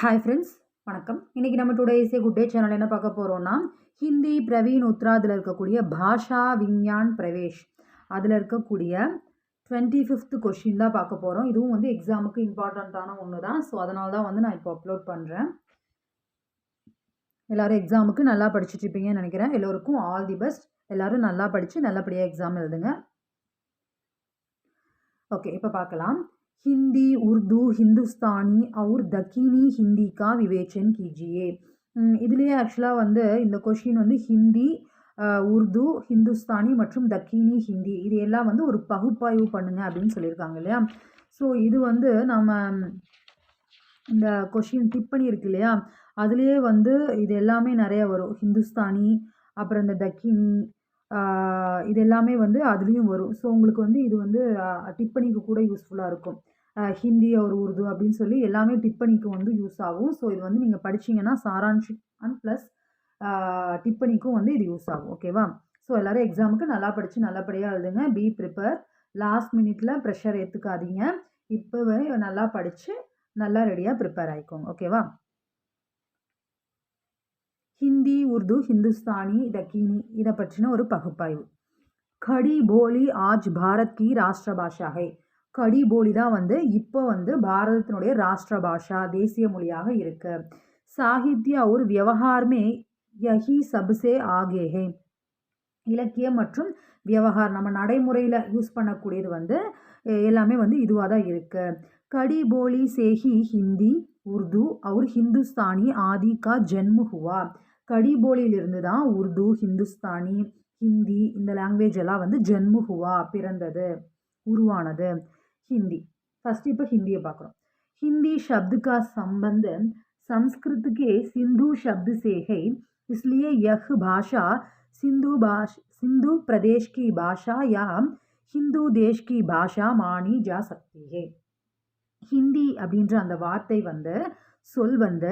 Hi friends வணக்கம். இன்றைக்கி நம்ம டுடே இசே குட் டே சேனல் என்ன பார்க்க போகிறோம்னா ஹிந்தி பிரவீன் உத்ராதில் இருக்கக்கூடிய பாஷா விஞ்ஞான் பிரவேஷ். அதில் இருக்கக்கூடிய டுவெண்ட்டி ஃபிஃப்த் கொஷின் தான் பார்க்க போகிறோம் இதுவும் வந்து எக்ஸாமுக்கு இம்பார்ட்டண்ட்டான ஒன்று தான். ஸோ அதனால தான் வந்து நான் இப்போ அப்லோட் பண்ணுறேன் எல்லோரும் எக்ஸாமுக்கு நல்லா படிச்சுட்ருப்பீங்கன்னு நினைக்கிறேன். எல்லோருக்கும் ஆல் தி பெஸ்ட் எல்லோரும் நல்லா படித்து நல்லபடியாக எக்ஸாம் எழுதுங்க. ஓகே இப்போ பார்க்கலாம். हिंदी उर्दू हिंदुस्तानी और दखीनी हिंदी का विवेचन कीजिए இதுலேயே ஆக்சுவலாக வந்து இந்த கொஷின் வந்து ஹிந்தி உருது ஹிந்துஸ்தானி மற்றும் தக்கீனி ஹிந்தி இது எல்லாம் வந்து ஒரு பகுப்பாய்வு பண்ணுங்க அப்படின்னு சொல்லியிருக்காங்க இல்லையா ஸோ இது வந்து நம்ம இந்த கொஷின் டிப்பணி இருக்கு இல்லையா அதுலேயே வந்து இது எல்லாமே நிறைய வரும் ஹிந்துஸ்தானி அப்புறம் இந்த தக்கினி இது எல்லாமே வந்து அதுலேயும் வரும். ஸோ உங்களுக்கு வந்து இது வந்து டிப்பணிக்கு கூட யூஸ்ஃபுல்லாக இருக்கும். ஹிந்தி ஒரு உருது அப்படின்னு சொல்லி எல்லாமே டிப்பணிக்கு வந்து யூஸ் ஆகும். ஸோ இது வந்து நீங்கள் படிச்சிங்கன்னா சாரான்ஷி அண்ட் ப்ளஸ் டிப்பணிக்கும் வந்து இது யூஸ் ஆகும். ஓகேவா ஸோ எல்லோரும் எக்ஸாமுக்கு நல்லா படித்து நல்லபடியாக எழுதுங்க. பி ப்ரிப்பேர் லாஸ்ட் மினிட்ல ப்ரெஷர் ஏற்றுக்காதீங்க இப்போவே நல்லா படித்து நல்லா ரெடியாக ப்ரிப்பேர் ஆகிக்கோங்க ஓகேவா ஹிந்தி உருது ஹிந்துஸ்தானி தக்கீனி இதை பற்றின ஒரு பகுப்பாய்வு. கடி போலி ஆஜ் பாரத் கி ராஷ்டிர பாஷா ஹை கடி போலி தான் வந்து இப்போ வந்து பாரதத்தினுடைய ராஷ்டிர பாஷா தேசிய மொழியாக இருக்கு. சாகித்யா ஒரு விவகாரமே யஹி சப்சே ஆகேஹே. இலக்கியம் மற்றும் விவகாரம் நம்ம நடைமுறையில் யூஸ் பண்ணக்கூடியது வந்து எல்லாமே வந்து இதுவாக தான் இருக்கு. கடி போலி சேஹி ஹிந்தி உருது அவர் ஹிந்துஸ்தானி ஆதி கா ஹுவா. கடி போலியிலிருந்து தான் உருது ஹிந்துஸ்தானி ஹிந்தி இந்த லாங்குவேஜ் எல்லாம் வந்து ஜென்மு ஹுவா பிறந்தது உருவானது हिंदी फर्स्ट இப்போ हिंदी பார்க்குறோம் हिंदी शब्द का संबंध संस्कृत के सिंधु शब्द से है इसलिए यह भाषा सिंधु भाष सिंधु प्रदेश की भाषा या हिंदू देश की भाषा मानी जा सकती है ஹிந்தி அப்படின்ற அந்த வார்த்தை வந்து சொல் வந்து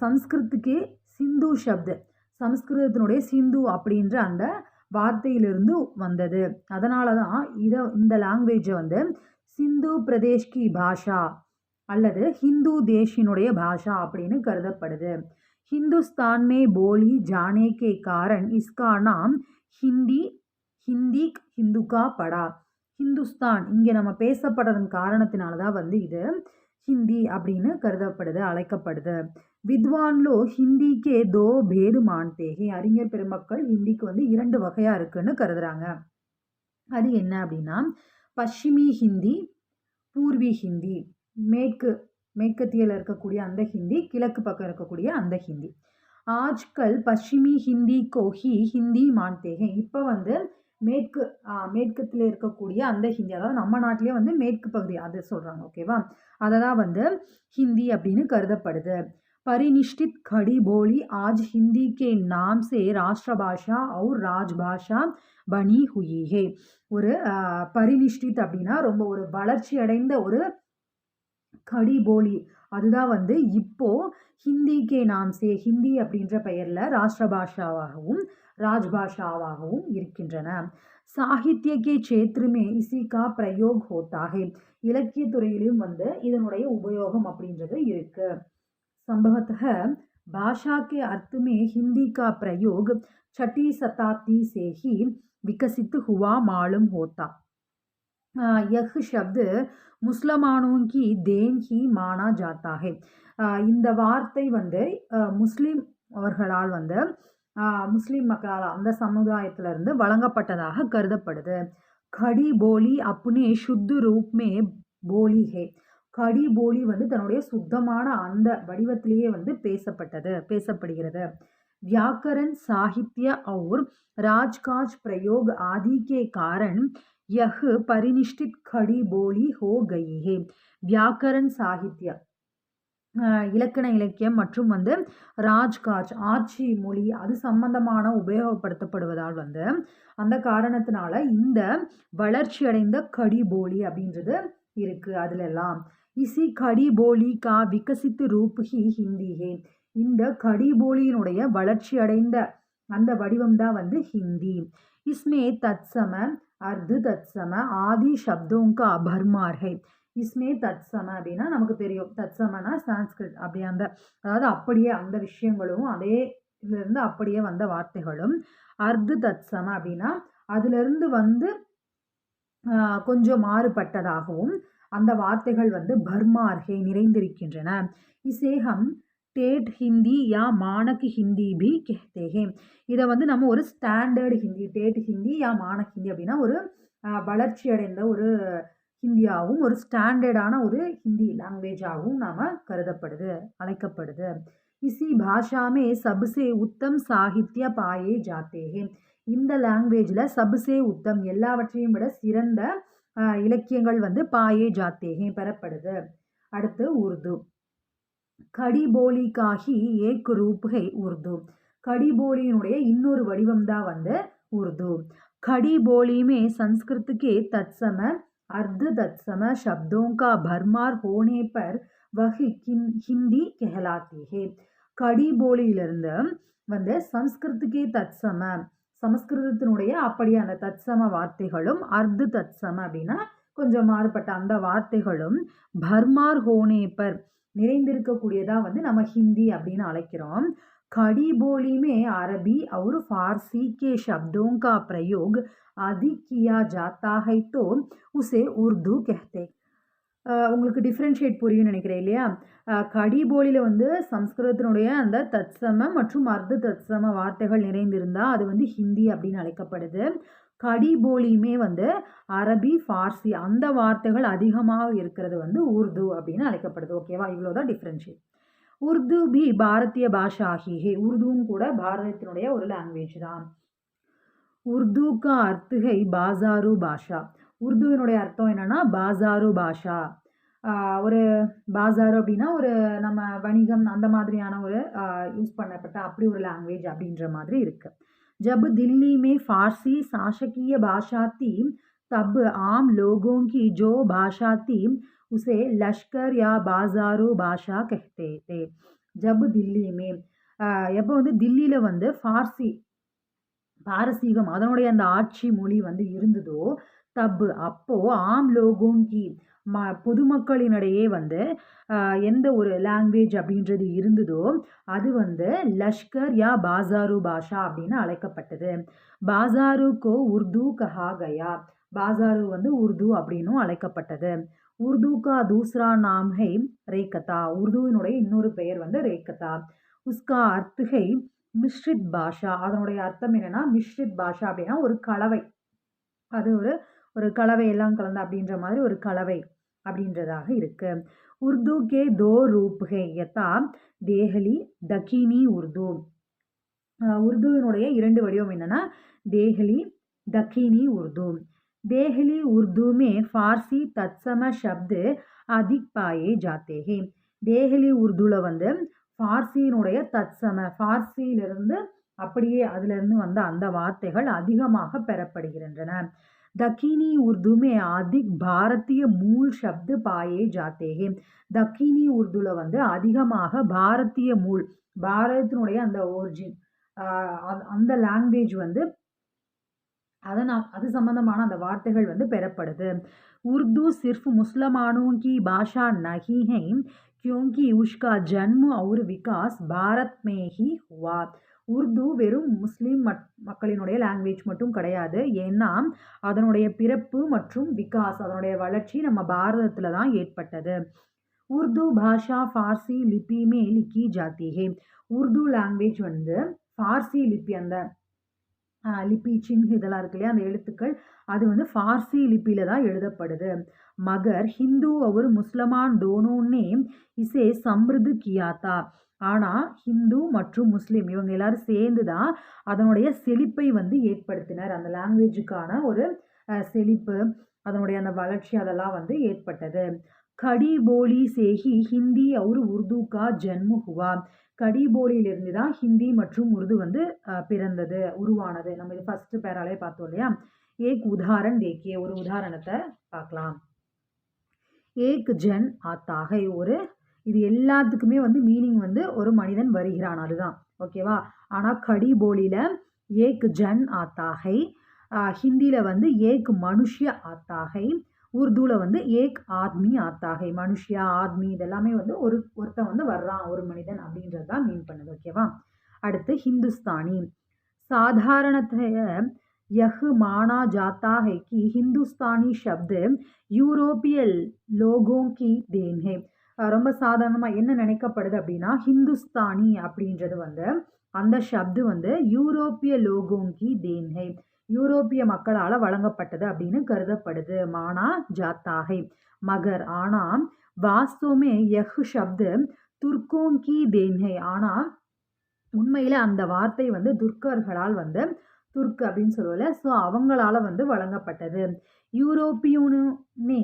சம்ஸ்கிருத்துக்கு சிந்து சப்து சமஸ்கிருதத்தினுடைய சிந்து அப்படின்ற அந்த வார்த்தையிலிருந்து வந்தது. அதனால தான் இதை இந்த லாங்குவேஜை வந்து சிந்து பிரதேஷ்கி பாஷா அல்லது ஹிந்து தேஷினுடைய பாஷா அப்படின்னு கருதப்படுது. ஹிந்துஸ்தான் மே போலி ஜானே கே காரன் இஸ்கா நாம் ஹிந்தி ஹிந்தி ஹிந்துக்கா படா. ஹிந்துஸ்தான் இங்கே நம்ம பேசப்படுறதன் காரணத்தினால தான் வந்து இது ஹிந்தி அப்படின்னு கருதப்படுது அழைக்கப்படுது. வித்வான்லோ ஹிந்திக்கே தோ பேது மான்தேகே அறிஞர் பெருமக்கள் ஹிந்திக்கு வந்து இரண்டு வகையாக இருக்குன்னு கருதுறாங்க. அது என்ன அப்படின்னா பஷ்சிமி ஹிந்தி பூர்வி ஹிந்தி. மேற்கு மேற்கத்தியில் இருக்கக்கூடிய அந்த ஹிந்தி கிழக்கு பக்கம் இருக்கக்கூடிய அந்த ஹிந்தி. ஆஜ்கல் பஷ்சிமி ஹிந்தி கோஹி ஹிந்தி மான்தேகே இப்போ வந்து மேற்கு மேற்கத்தில் இருக்கக்கூடிய அந்த ஹிந்தி அதாவது நம்ம நாட்டிலே வந்து மேற்கு பகுதி அதை சொல்கிறாங்க ஓகேவா? அதை தான் வந்து ஹிந்தி அப்படின்னு கருதப்படுது. परिनिष्ठित खड़ी बोली आज हिंदी के नाम से ராஷ்டிரபாஷா और ராஜ்பாஷா பனி ஹுயி ஹே ஒரு பரிநிஷ்டித் அப்படின்னா ரொம்ப ஒரு வளர்ச்சி அடைந்த ஒரு கடி போலி அதுதான் வந்து இப்போ ஹிந்திக்கே நாம் சே ஹிந்தி அப்படின்ற பெயரில் ராஷ்டிரபாஷாவாகவும் ராஜ்பாஷாவாகவும் இருக்கின்றன சாகித்யக்கே சேத்ருமே இசிகா பிரயோக் ஹோத்தாகே இலக்கிய துறையிலும் வந்து இதனுடைய உபயோகம் அப்படின்றது இருக்குது संभवतः भाषा के अर्थ में हिंदी का प्रयोग छठी शताब्दी से ही विकसित हुआ मालूम होता यह शब्द முஸ்லமானோं की देन ही माना जाता है இந்த வார்த்தை வந்து முஸ்லீம் அவர்களால் வந்து முஸ்லீம் மக்களால் அந்த சமுதாயத்திலிருந்து வழங்கப்பட்டதாக கருதப்படுது கடி போலி அப்னே சுத்து ரூப்மே போலி ஹே கடி போலி வந்து தன்னுடைய சுத்தமான அந்த வடிவத்திலேயே வந்து பேசப்பட்டது பேசப்படுகிறது வியாக்கரன் சாகித்ய और राजकाज प्रयोग आदि के कारण यह परिनिष्ठित खड़ी बोली हो गई है வியாக்கரன் சாகித்ய இலக்கண இலக்கியம் மற்றும் வந்து ராஜ்காஜ் ஆட்சி மொழி அது சம்பந்தமான உபயோகப்படுத்தப்படுவதால் வந்து அந்த காரணத்தினால இந்த வளர்ச்சி அடைந்த கடி போலி அப்படின்றது இருக்குது அதிலெல்லாம் இசி கடி போலி கா விகசித்து ரூப் ஹி ஹிந்தி ஹே இந்த கடி போலியினுடைய வளர்ச்சி அடைந்த அந்த வடிவம் தான் வந்து ஹிந்தி இஸ்மே தத்சம அர்து தத்சம ஆதி சப்தோं का भरमार है இஸ்மே தத்சம அப்படின்னா நமக்கு தெரியும் தத்சமனா சான்ஸ்கிரிட் அப்படி அந்த அதாவது அப்படியே அந்த விஷயங்களும் அதே இதுலேருந்து அப்படியே வந்த வார்த்தைகளும் அர்த்து தத்சம அப்படின்னா அதிலிருந்து வந்து ஆஹ், கொஞ்சம் மாறுபட்டதாகவும் அந்த வார்த்தைகள் வந்து பர்மார்கே நிறைந்திருக்கின்றன. இசேகம் டேட் ஹிந்தி யா மானக் ஹிந்தி பி கெஹ்தே இதை வந்து நம்ம ஒரு ஸ்டாண்டர்டு ஹிந்தி டேட் ஹிந்தி யா மானக் ஹிந்தி அப்படின்னா ஒரு வளர்ச்சி அடைந்த ஒரு ஹிந்தியாகவும் ஒரு ஸ்டாண்டர்டான ஒரு ஹிந்தி லாங்குவேஜாகவும் நாம் கருதப்படுது அழைக்கப்படுது. இசி பாஷாமே சபுசே உத்தம் சாகித்ய பாயே ஜாத்தேகே. இந்த லாங்குவேஜில் சபுசே உத்தம் எல்லாவற்றையும் விட சிறந்த இலக்கியங்கள் வந்து பாயே ஜாத்தேகே பெறப்படுது அடுத்து உருது கடி போலி காஹி ஏக் ரூப் ஹை உருது கடி போலியினுடைய இன்னொரு வடிவம் தான் வந்து உருது खड़ी बोली में संस्कृत के तत्सम अर्ध तत्सम शब्दों का भरमार होने पर वह हिं- हिंदी कहलाती है கடி போலியிலிருந்து வந்து சம்ஸ்கிருத்துக்கே தத்சம சமஸ்கிருதத்தினுடைய அப்படியே அந்த தத்சம வார்த்தைகளும் அர்த்து தத்சம அப்படின்னா கொஞ்சம் மாறுபட்ட அந்த வார்த்தைகளும் பர்மார் ஹோனேப்பர் நிறைந்திருக்கக்கூடியதா வந்து நம்ம ஹிந்தி அப்படின்னு அழைக்கிறோம் खड़ी बोली में अरबी और फारसी के शब्दों का प्रयोग अधिक किया जाता है तो उसे उर्दू कहते அஹ் உங்களுக்கு டிஃப்ரென்ஷியேட் புரியும்னு நினைக்கிறேன் இல்லையா? கடிபோலியில் வந்து சம்ஸ்கிருதத்தினுடைய அந்த தத்சம மற்றும் அர்த்த தத்சம வார்த்தைகள் நிறைந்திருந்தால் அது வந்து ஹிந்தி அப்படின்னு அழைக்கப்படுது. கடிபோலியுமே வந்து அரபி ஃபார்சி அந்த வார்த்தைகள் அதிகமாக இருக்கிறது வந்து உருது அப்படின்னு அழைக்கப்படுது. ஓகேவா இவ்வளோதான் டிஃப்ரென்ஷியேட் உருது பி பாரதிய பாஷா ஆகியே உருதுவும் கூட பாரதத்தினுடைய ஒரு லாங்குவேஜ் தான். உருது கா பாசாரு பாஷா. உருதுவினுடைய அர்த்தம் என்னன்னா பாசாரு பாஷா ஆஹ் ஒரு பாசாரு அப்படின்னா ஒரு நம்ம வணிகம் அந்த மாதிரியான ஒரு யூஸ் பண்ணப்பட்ட அப்படி ஒரு லாங்குவேஜ் அப்படின்ற மாதிரி இருக்கு जब दिल्ली में फारसी शासकीय भाषा थी तब आम लोगों की जो भाषा थी उसे लश्कर या बाजारू பாஷா कहते थे जब दिल्ली में ஆஹ் எப்போ வந்து தில்லியில் வந்து ஃபார்சி பாரசீகம் அதனுடைய அந்த ஆட்சி மொழி வந்து இருந்ததோ தப்பு. அப்போ ஆம் லோகோங்கி ம பொதுமக்களினிடையே வந்து எந்த ஒரு லாங்குவேஜ் அப்படின்றது இருந்ததோ அது வந்து லஷ்கர் யா பாசாரு பாஷா அப்படின்னு அழைக்கப்பட்டது. பாசாரு கோ உர்து கஹா கயா. பாசாரு வந்து உருது அப்படின்னும் அழைக்கப்பட்டது. உருது கா தூஸ்ரா நாம் ஹை ரேக்கதா உருதுவினுடைய இன்னொரு பெயர் வந்து ரேக்கதா உஸ்கா அர்த் ஹை மிஸ்ரித் பாஷா. அதனுடைய அர்த்தம் என்னென்னா மிஸ்ரித் பாஷா அப்படின்னா ஒரு கலவை. அது ஒரு ஒரு கலவை எல்லாம் கலந்த அப்படின்ற மாதிரி ஒரு கலவை அப்படின்றதாக இருக்கு உருது கே தோ ரூப் ஹே யதா தேஹலி தக்கினி உருது அஹ் உருதுவினுடைய இரண்டு வடிவம் என்னன்னா தேஹலி दक्षिणी उर्दू देहली उर्दू में फारसी तत्सम शब्द अधिक पाए जाते हैं தேஹலி உருதுல வந்து ஃபார்சியினுடைய தத்சம ஃபார்சியிலிருந்து அப்படியே அதிலிருந்து வந்த அந்த வார்த்தைகள் அதிகமாக பெறப்படுகின்றன दक्षिणी उर्दू में अधिक भारतीय मूल शब्द पाए जाते हैं தக்கினி உருதுல வந்து அதிகமாக பாரதிய மூல் பாரதத்தினுடைய அந்த ஒரிஜின் அந்த லாங்குவேஜ் வந்து அதனால் அது சம்பந்தமான அந்த வார்த்தைகள் வந்து பெறப்படுது उर्दू सिर्फ मुसलमानों की भाषा नहीं है क्योंकि उसका जन्म और विकास भारत में ही हुआ உருது வெறும் முஸ்லீம் மக்களினுடைய லாங்குவேஜ் மட்டும் கிடையாது. ஏன்னா அதனுடைய பிறப்பு மற்றும் விகாஸ் அதனுடைய வளர்ச்சி நம்ம பாரதத்தில் தான் ஏற்பட்டது. உருது பாஷா ஃபார்சி லிபியுமே லிக்கி ஜாத்திகே. உருது லாங்குவேஜ் வந்து ஃபார்சி லிப்பி அந்த லிபி சின் இதெல்லாம் இருக்கு இல்லையா அந்த எழுத்துக்கள் அது வந்து ஃபார்சி லிப்பியில் தான் எழுதப்படுது. மகர் ஹிந்து ஒரு முஸ்லமான் தோனோன்னே இசே சம்ருது கியாத்தா. ஆனால் ஹிந்து மற்றும் முஸ்லீம் இவங்க எல்லாரும் சேர்ந்து தான் அதனுடைய செழிப்பை வந்து ஏற்படுத்தினர். அந்த லாங்குவேஜுக்கான ஒரு செழிப்பு அதனுடைய அந்த வளர்ச்சி அதெல்லாம் வந்து ஏற்பட்டது. கடி போலி சேஹி ஹிந்தி और உருது கா ஜன்ம ஹுவா. கடி போலியிலிருந்து தான் ஹிந்தி மற்றும் உருது வந்து பிறந்தது உருவானது. நம்ம இது ஃபஸ்ட்டு பேராலே பார்த்தோம் இல்லையா? ஏக் உதாரண் தேக்கிய ஒரு உதாரணத்தை பார்க்கலாம். ஏக் ஜன் ஆத்தாக ஒரு இது எல்லாத்துக்குமே வந்து மீனிங் வந்து ஒரு மனிதன் வருகிறான் அதுதான் ஓகேவா ஆனால் கடி போலியில் ஏக் ஜன் ஆத்தாகை ஹிந்தியில் வந்து ஏக் மனுஷ்ய ஆத்தாகை உருதுவில் வந்து ஏக் ஆத்மி ஆத்தாகை மனுஷியா ஆத்மி இதெல்லாமே வந்து ஒரு ஒருத்தன் வந்து வர்றான் ஒரு மனிதன் அப்படின்றது தான் மீன் பண்ணுது ஓகேவா அடுத்து ஹிந்துஸ்தானி சாதாரணத்தைய यह माना जाता है कि हिंदुस्तानी शब्द யூரோப்பிய லோகோ கி தேன் ஹே அஹ் ரொம்ப சாதாரணமாக என்ன நினைக்கப்படுது அப்படின்னா ஹிந்துஸ்தானி அப்படின்றது வந்து அந்த ஷப்து வந்து யூரோப்பிய லோகோங்கி தேன்ஹை யூரோப்பிய மக்களால் வழங்கப்பட்டது அப்படின்னு கருதப்படுது. மானா ஜாத்தாகை மகர் ஆனால் வாஸ்தவமே யஹ் ஷப்து துர்க்கோங்கி தேன்ஹை ஆனால் உண்மையில் அந்த வார்த்தை வந்து துர்க்கர்களால் வந்து துர்க் அப்படின்னு சொல்லல ஸோ அவங்களால வந்து வழங்கப்பட்டது. யூரோப்பியூனே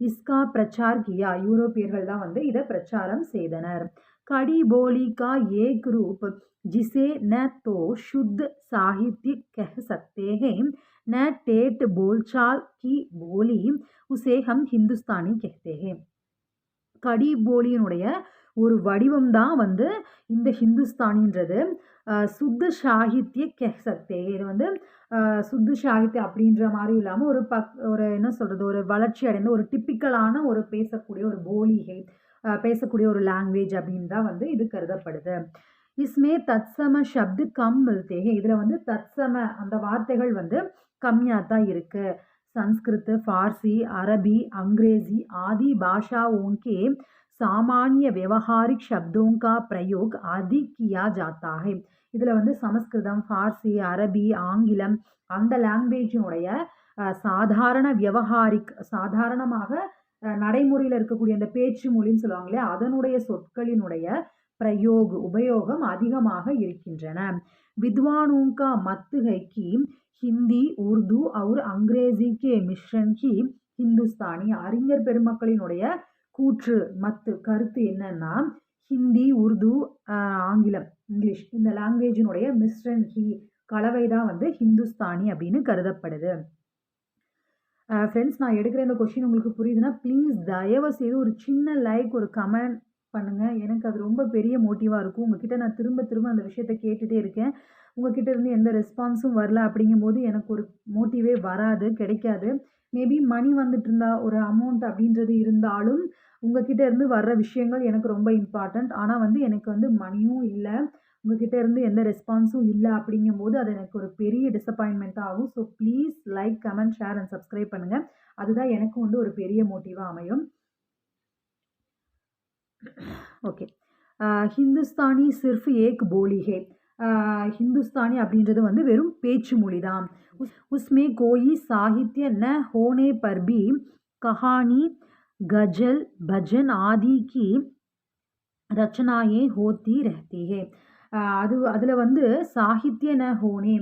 இஸ்கா பிரச்சார் கியா யூரோப்பியர்கள் தான் வந்து இதை பிரச்சாரம் செய்தனர் கடி போலி கா ஏக் ரூப் जिसे न तो शुद्ध साहित्य कह सकते हैं न टेट बोलचाल की बोली उसे हम हिंदुस्तानी कहते हैं கடி போலியினுடைய ஒரு வடிவம் தான் வந்து இந்த ஹிந்துஸ்தானின்றது அஹ், சுத்த சாகித்ய கெசக்தே இது வந்து அஹ், சுத்த சாகித்ய அப்படின்ற மாதிரி இல்லாமல் ஒரு பக் ஒரு என்ன சொல்கிறது ஒரு வளர்ச்சி அடைந்த ஒரு டிப்பிக்கலான ஒரு பேசக்கூடிய ஒரு போலிகை அஹ், பேசக்கூடிய ஒரு லாங்குவேஜ் அப்படின்னு தான் வந்து இது கருதப்படுது இஸ்மே தத்சம ஷப்து கம் மில்தே இதில் வந்து தத்சம அந்த வார்த்தைகள் வந்து கம்மியாக தான் இருக்குது संस्कृत फारसी अरबी अंग्रेजी आदि भाषाओं के सामान्य व्यवहारिक शब्दों का प्रयोग अधिक किया जाता है இதில் வந்து சமஸ்கிருதம் ஃபார்சி அரபி ஆங்கிலம் அந்த லாங்குவேஜினுடைய சாதாரண வியவஹாரிக் சாதாரணமாக நடைமுறையில் இருக்கக்கூடிய அந்த பேச்சு மொழின்னு சொல்லுவாங்களே அதனுடைய சொற்களினுடைய பிரயோக உபயோகம் அதிகமாக இருக்கின்றன. வித்வானோங்கா மத்துகைக்கு ஹிந்தி உருது அவர் அங்கிரேசி கே மிஷ்ரன் கி ஹிந்துஸ்தானி அறிஞர் பெருமக்களினுடைய கூற்று மத்து கருத்து என்னன்னா ஹிந்தி உருது ஆங்கிலம் இங்கிலீஷ் இந்த லாங்குவேஜினுடைய மிஸ்ரன் ஹி கலவை தான் வந்து ஹிந்துஸ்தானி அப்படின்னு கருதப்படுது. ஃப்ரெண்ட்ஸ் நான் எடுக்கிற இந்த கொஷின் உங்களுக்கு புரியுதுன்னா ப்ளீஸ் தயவு செய்து ஒரு சின்ன லைக் ஒரு கமெண்ட் பண்ணுங்கள் எனக்கு அது ரொம்ப பெரிய மோட்டிவாக இருக்கும். உங்ககிட்ட நான் திரும்ப திரும்ப அந்த விஷயத்த கேட்டுகிட்டே இருக்கேன். உங்ககிட்ட இருந்து எந்த ரெஸ்பான்ஸும் வரல அப்படிங்கும்போது எனக்கு ஒரு மோட்டிவே வராது கிடைக்காது. மேபி மணி வந்துட்டு இருந்தா ஒரு அமௌண்ட் அப்படின்றது இருந்தாலும் உங்ககிட்ட இருந்து வர்ற விஷயங்கள் எனக்கு ரொம்ப இம்பார்ட்டண்ட் ஆனால் வந்து எனக்கு வந்து மணியும் இல்லை. உங்ககிட்ட இருந்து எந்த ரெஸ்பான்ஸும் இல்லை அப்படிங்கும்போது அது எனக்கு ஒரு பெரிய டிசப்பாயின்மெண்ட் ஆகும். So please like comment share and subscribe பண்ணுங்கள் அதுதான் எனக்கும் வந்து ஒரு பெரிய மோட்டிவாக அமையும். ஓகே ஹிந்துஸ்தானி சிர்ஃப் ஏக் போலி ஹிந்துஸ்தானி அப்படின்றது வந்து வெறும் பேச்சு மொழி தான் உஸ் உஸ்மே கோயி சாகித்ய ந ஹோனே பர்பி கஹானி கஜல் பஜன் ஆதிக்கு கி ரச்சனாயே ஹோத்தி ரஹ்தேஹே அது அதில் வந்து சாகித்ய ந ஹோனே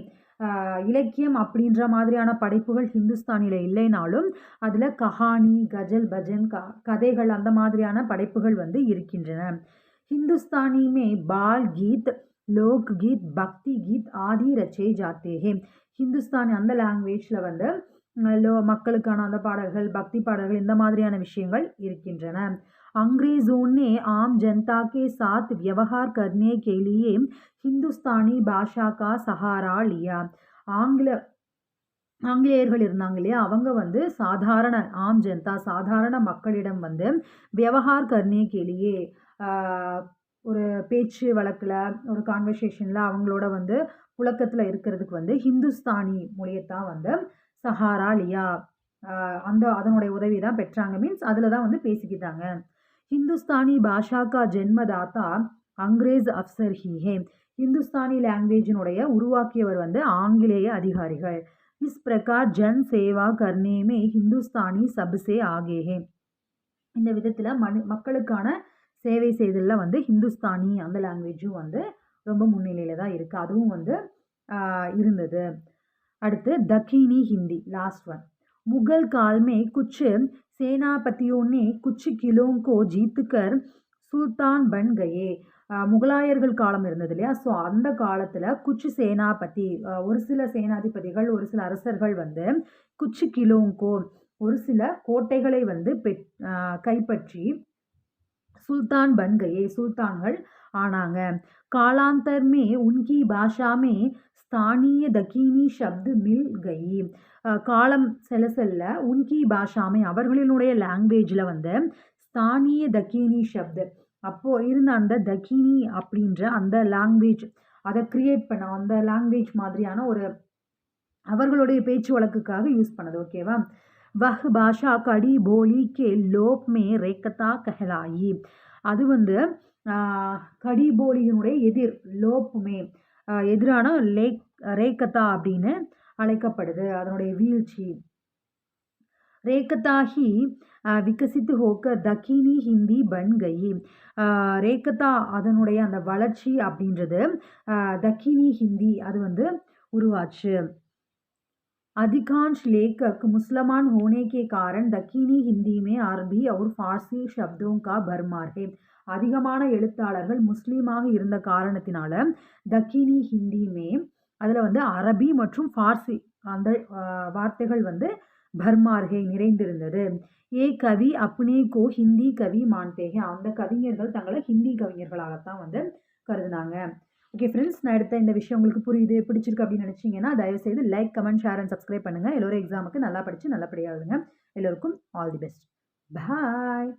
இலக்கியம் அப்படின்ற மாதிரியான படைப்புகள் ஹிந்துஸ்தானியில் இல்லைனாலும் அதில் கஹானி கஜல் பஜன் க கதைகள் அந்த மாதிரியான படைப்புகள் வந்து இருக்கின்றன. ஹிந்துஸ்தானியுமே பால் கீத் गीत लोक गीत பக்தி கீத் ஆதி ரச்சே ஜாத்தே ஹே ஹிந்துஸ்தானி அந்த லாங்குவேஜில் வந்து அஹ், லோ மக்களுக்கான அந்த பாடல்கள் பக்தி பாடல்கள் இந்த மாதிரியான விஷயங்கள் இருக்கின்றன अंग्रेजों ने आम जनता के साथ व्यवहार करने के लिए हिंदुस्तानी भाषा का सहारा लिया ஆங்கில ஆங்கிலேயர்கள் இருந்தாங்க இல்லையா அவங்க வந்து சாதாரண ஆம் ஜனதா சாதாரண மக்களிடம் வந்து விவகார் கர்னே கேலியே ஒரு பேச்சு வழக்கில் ஒரு கான்வர்சேஷனில் அவங்களோட வந்து புழக்கத்தில் இருக்கிறதுக்கு வந்து ஹிந்துஸ்தானி மொழியைத்தான் வந்து சஹாரா லியா அந்த அதனுடைய உதவி தான் பெற்றாங்க. மீன்ஸ் அதில் தான் வந்து பேசிக்கிட்டாங்க. ஹிந்துஸ்தானி பாஷாக்கா ஜென்மதாத்தா அங்கிரேஸ் அஃப்சர் ஹி ஹிந்துஸ்தானி லாங்குவேஜினுடைய உருவாக்கியவர் வந்து ஆங்கிலேய அதிகாரிகள். இஸ் பிரகார் ஜன் சேவா கர்னேமே ஹிந்துஸ்தானி சப்சே ஆகேஹே இந்த விதத்தில் மனு மக்களுக்கான சேவை செய்தலில் வந்து ஹிந்துஸ்தானி அந்த லாங்குவேஜும் வந்து ரொம்ப முன்னிலையில் தான் இருக்குது அதுவும் வந்து ஆஹ் இருந்தது அடுத்து दक्षिणी हिंदी लास्ट वन मुगल काल में कुछ सेनापतियों ने कुछ किलों को जीतकर சுல்தான் பன் கயே ஆஹ் முகலாயர்கள் காலம் இருந்தது இல்லையா ஸோ அந்த காலத்தில் குச்சு சேனாபதி ஆஹ் ஒரு சில சேனாதிபதிகள் ஒரு சில அரசர்கள் வந்து குச்சு கிலோங்கோ ஒரு சில கோட்டைகளை வந்து பெற் ஆஹ் கைப்பற்றி சுல்தான் பன் கயே சுல்தான்கள் ஆனாங்க कालांतर में उनकी भाषा में ஸ்தானிய தக்கீனி ஷப்து மில் கயி அஹ் காலம் செல்ல செல்ல உன்கி பாஷாமை அவர்களினுடைய லாங்குவேஜில் வந்து ஸ்தானிய தக்கீனி ஷப்து அப்போது இருந்த அந்த தக்கீனி அப்படின்ற அந்த லாங்குவேஜ் அதை கிரியேட் பண்ண அந்த லாங்குவேஜ் மாதிரியான ஒரு அவர்களுடைய பேச்சு வழக்குக்காக யூஸ் பண்ணது ஓகேவா வஹ் பாஷா கடி போலி கே லோப் மே ரேக்கத்தா கஹலாயி. அது வந்து கடிபோலியினுடைய கடி போலியினுடைய எதிர் லோப்புமே எதிரான லேக் ரேக்கத்தா அப்படின்னு அழைக்கப்படுது அதனுடைய வீழ்ச்சி. ரேக்கத்தா ஹி விகசித்து ஹோக்க தக்கினி ஹிந்தி பன் கயி. ரேக்கத்தா அதனுடைய அந்த வளர்ச்சி அப்படின்றது தக்கினி ஹிந்தி அது வந்து உருவாச்சு. अधिकांश लेखक मुसलमान होने के कारण दक्षिणी हिंदी में अरबी और फारसी शब्दों का भरमार है அதிகமான எழுத்தாளர்கள் முஸ்லீமாக இருந்த காரணத்தினால தக்கினி ஹிந்திமே அதில் வந்து அரபி மற்றும் ஃபார்சி அந்த ஆஹ், வார்த்தைகள் வந்து பர்மார்கை நிறைந்திருந்தது ஏ கவி அப்னே கோ ஹிந்தி கவி மான்தேகே அந்த கவிஞர்கள் தங்களை ஹிந்தி கவிஞர்களாகத்தான் வந்து கருதுனாங்க ஓகே ஃப்ரெண்ட்ஸ் நான் எடுத்த இந்த விஷயம் உங்களுக்கு புரியுது பிடிச்சிருக்கு அப்படின்னு நினச்சிங்கன்னா தயவுசெய்து like comment share and subscribe பண்ணுங்கள் எல்லோரும் எக்ஸாமுக்கு நல்லா படித்து நல்லபடியாக எழுதுங்க. எல்லோருக்கும் ஆல் தி பெஸ்ட் பாய்